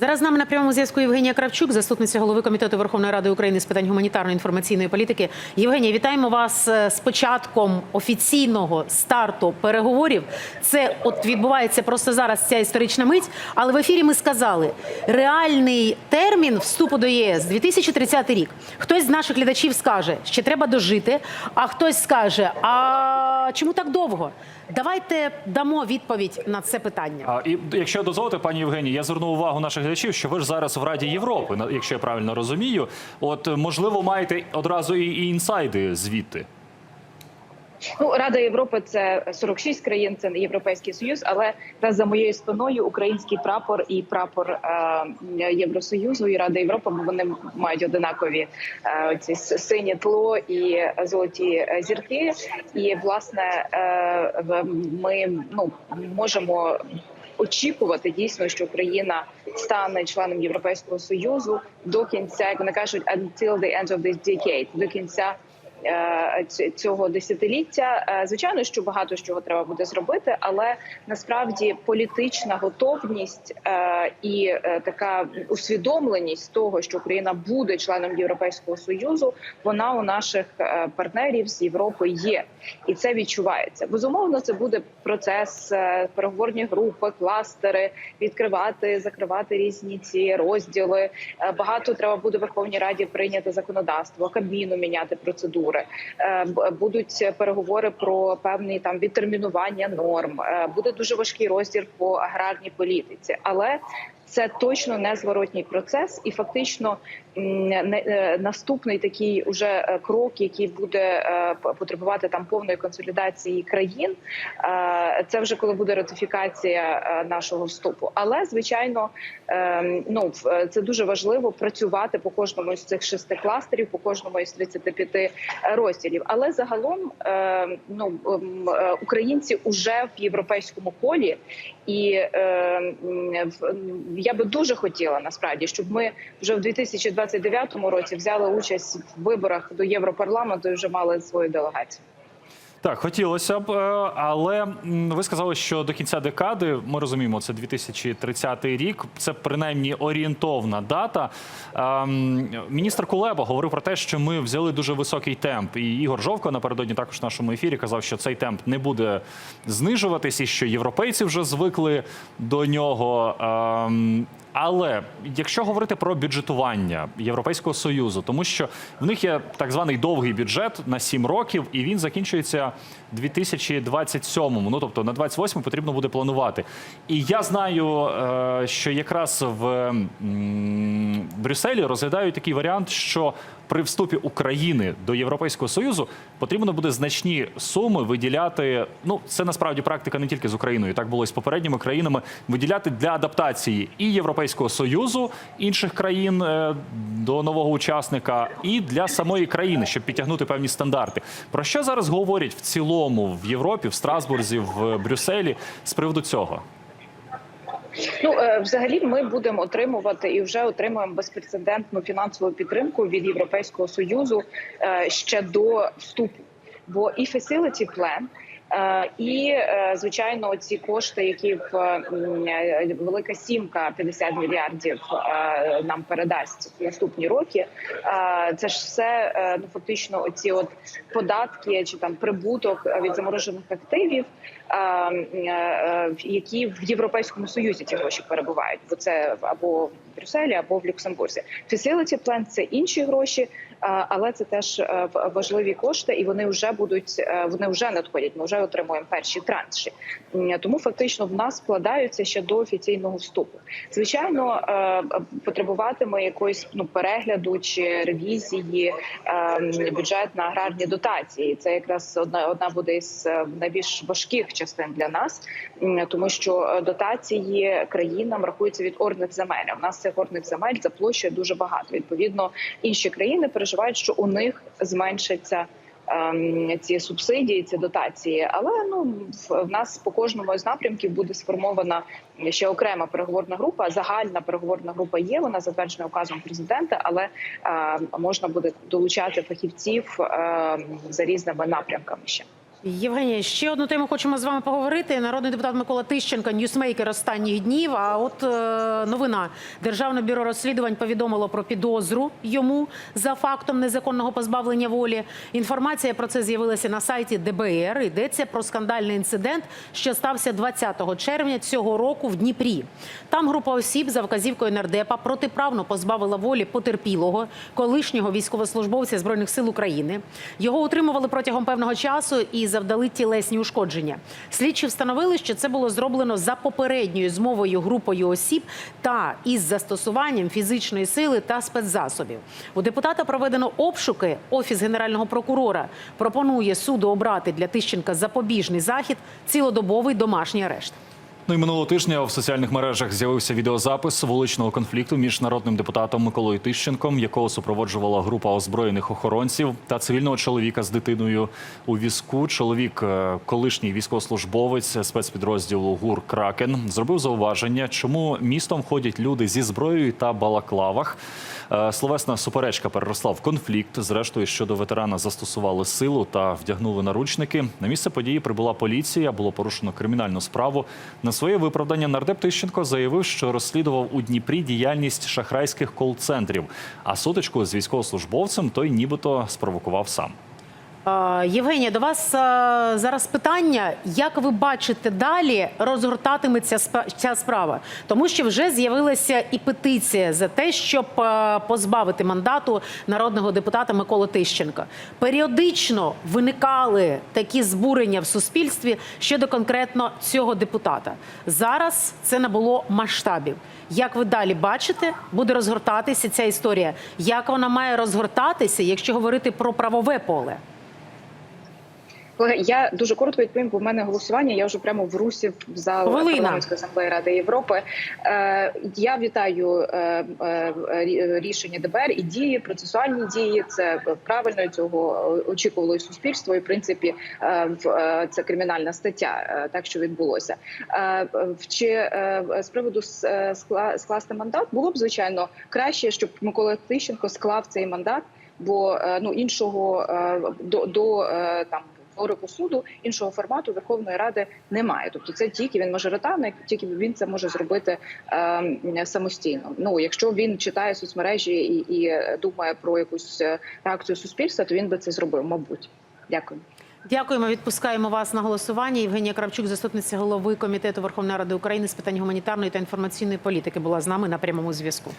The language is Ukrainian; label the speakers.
Speaker 1: Зараз з нами на прямому зв'язку Євгенія Кравчук, заступниця голови комітету Верховної Ради України з питань гуманітарної інформаційної політики. Євгенія, вітаємо вас е, з початком офіційного старту переговорів. Це от відбувається просто зараз ця історична мить. Але в ефірі ми сказали, реальний термін вступу до ЄС 2030 рік. Хтось з наших глядачів скаже, що треба дожити, а хтось скаже, а чому так довго? Давайте дамо відповідь на це питання.
Speaker 2: А, і якщо дозволите, пані Євгенії, я зверну увагу наших глядачів, що ви ж зараз в Раді Європи, якщо я правильно розумію. От можливо, маєте одразу і інсайди звідти.
Speaker 3: Ну, Рада Європи це 46 країн, це не Європейський Союз, але та за моєю спиною український прапор і прапор е, Євросоюзу і Ради Європи, бо вони мають одинакові е, ці с- синє тло і золоті е, зірки. І власне е, ми ну можемо. Очікувати дійсно, що Україна стане членом Європейського союзу до кінця, як вони кажуть, until the end of this decade, до кінця цього десятиліття. Е, Звичайно, що багато чого треба буде зробити, але насправді політична готовність е, і е, така усвідомленість того, що Україна буде членом Європейського союзу, вона у наших е, партнерів з Європи є, і це відчувається. Безумовно, це буде процес е, переговорні групи, кластери, відкривати, закривати різні ці розділи. Е, Багато треба буде Верховній Раді прийняти законодавство, кабіну міняти процедури. Е, б- Будуть переговори про певні там відтермінування норм. Е, Буде дуже важкий розділ по аграрній політиці, але це точно не зворотній процес, і фактично е, наступний такий уже е, крок, який буде е, потребувати там повної консолідації країн. Це вже коли буде ратифікація нашого вступу. Але звичайно, ну це дуже важливо працювати по кожному з цих шести кластерів, по кожному із 35 розділів. Але загалом ну українці уже в європейському полі, і в- я би дуже хотіла насправді, щоб ми вже в 2029 році взяли участь в виборах до Європарламенту і вже мали свою делегацію.
Speaker 2: Так, хотілося б, е, але ви сказали, що до кінця декади ми розуміємо, це 2030 рік. Це принаймні орієнтовна дата. Ем, Міністр Кулеба говорив про те, що ми взяли дуже високий темп. І Ігор Жовко напередодні також в нашому ефірі казав, що цей темп не буде знижуватись, і що європейці вже звикли до нього. Але якщо говорити про бюджетування Європейського союзу, тому що в них є так званий довгий бюджет на 7 років, і він закінчується 2027-му. Ну тобто на 28 потрібно буде планувати. І я знаю, е, що якраз в Брюсселі розглядають такий варіант, що при вступі України до Європейського союзу потрібно буде значні суми виділяти. Ну це насправді практика не тільки з Україною, так було і з попередніми країнами. Виділяти для адаптації і Європейського союзу інших країн е, до нового учасника, і для самої країни, щоб підтягнути певні стандарти. Про що зараз говорять в цілому в Європі, в Страсбурзі, в Брюсселі з приводу цього?
Speaker 3: Ну е, взагалі, ми будемо отримувати і вже отримуємо безпрецедентну фінансову підтримку від Європейського союзу е, ще до вступу. Бо і facility plan, і е, звичайно ці кошти, які в е, велика сімка 50 мільярдів е, нам передасть в наступні роки. е, Це ж все е, ну фактично оці от податки чи там прибуток від заморожених активів, е, е, які в Європейському Союзі ці гроші перебувають, бо це або в Брюсселі, або в Люксембурзі. Facility Plan – це інші гроші, але це теж е, важливі кошти, і вони вже будуть е, вони вже надходять. Ми вже отримуємо перші транші. Тому фактично в нас складаються ще до офіційного вступу. Звичайно, е, потребуватиме якоїсь ну перегляду чи ревізії бюджет на аграрні дотації. Це якраз одна одна буде із найбільш важких частин для нас, тому що дотації країнам рахуються від орних земель. В нас цих орних земель за площею дуже багато. Відповідно, інші країни переживають, що у них зменшиться. ем, Ці субсидії, ці дотації, але ну в нас по кожному з напрямків буде сформована ще окрема переговорна група. Загальна переговорна група є. Вона затверджена указом президента, але е, можна буде долучати фахівців е, за різними напрямками ще.
Speaker 1: Євгенія, ще одну тему хочемо з вами поговорити. Народний депутат Микола Тищенко, ньюсмейкер останніх днів. А от е, новина Державне бюро розслідувань повідомило про підозру йому за фактом незаконного позбавлення волі. Інформація про це з'явилася на сайті ДБР. Йдеться про скандальний інцидент, що стався 20 червня цього року в Дніпрі. Там група осіб за вказівкою нардепа протиправно позбавила волі потерпілого, колишнього військовослужбовця збройних сил України. Його утримували протягом певного часу і завдали тілесні ушкодження. Слідчі встановили, що це було зроблено за попередньою змовою групою осіб та із застосуванням фізичної сили та спецзасобів. У депутата проведено обшуки. Офіс генерального прокурора пропонує суду обрати для Тищенка запобіжний захід, цілодобовий домашній арешт.
Speaker 2: Ну і минулого тижня в соціальних мережах з'явився відеозапис вуличного конфлікту між народним депутатом Миколою Тищенком, якого супроводжувала група озброєних охоронців, та цивільного чоловіка з дитиною у візку. Чоловік, е, колишній військовослужбовець спецпідрозділу ГУР Кракен, зробив зауваження, чому містом ходять люди зі зброєю та балаклавах. Е, Словесна суперечка переросла в конфлікт. Зрештою, щодо ветерана застосували силу та вдягнули наручники. На місце події прибула поліція. Було порушено кримінальну справу. На своє виправдання нардеп Тищенко заявив, що розслідував у Дніпрі діяльність шахрайських кол-центрів. А сутичку з військовослужбовцем той нібито спровокував сам.
Speaker 1: Е, Євгенія, до вас е, зараз питання: як ви бачите далі розгортатиметься ця справа? Тому що вже з'явилася і петиція за те, щоб е, позбавити мандату народного депутата Миколи Тищенка. Періодично виникали такі збурення в суспільстві щодо конкретно цього депутата. Зараз це набуло масштабів. Як ви далі бачите, буде розгортатися ця історія? Як вона має розгортатися, якщо говорити про правове поле?
Speaker 3: Колеги, я дуже коротко відповім, бо в мене голосування. Я вже прямо в русі в зал парламентської асамблеї Ради Європи. Е, я вітаю е, е, рішення ДБР і дії, процесуальні дії. Це правильно цього очікувало і суспільство. І в принципі, е, в е, це кримінальна стаття, е, так що відбулося. Е, чи е, з приводу е, скла- скласти мандат було б звичайно краще, щоб Микола Тищенко склав цей мандат, бо е, ну іншого е, до, до там вироку суду іншого формату Верховної Ради немає. Тобто це тільки він мажоритарний, тільки він це може зробити е, самостійно. Ну якщо він читає соцмережі і, і думає про якусь е, реакцію суспільства, то він би це зробив, мабуть. Дякую.
Speaker 1: Дякуємо. Відпускаємо вас на голосування. Євгенія Кравчук, заступниця голови комітету Верховної Ради України з питань гуманітарної та інформаційної політики, була з нами на прямому зв'язку.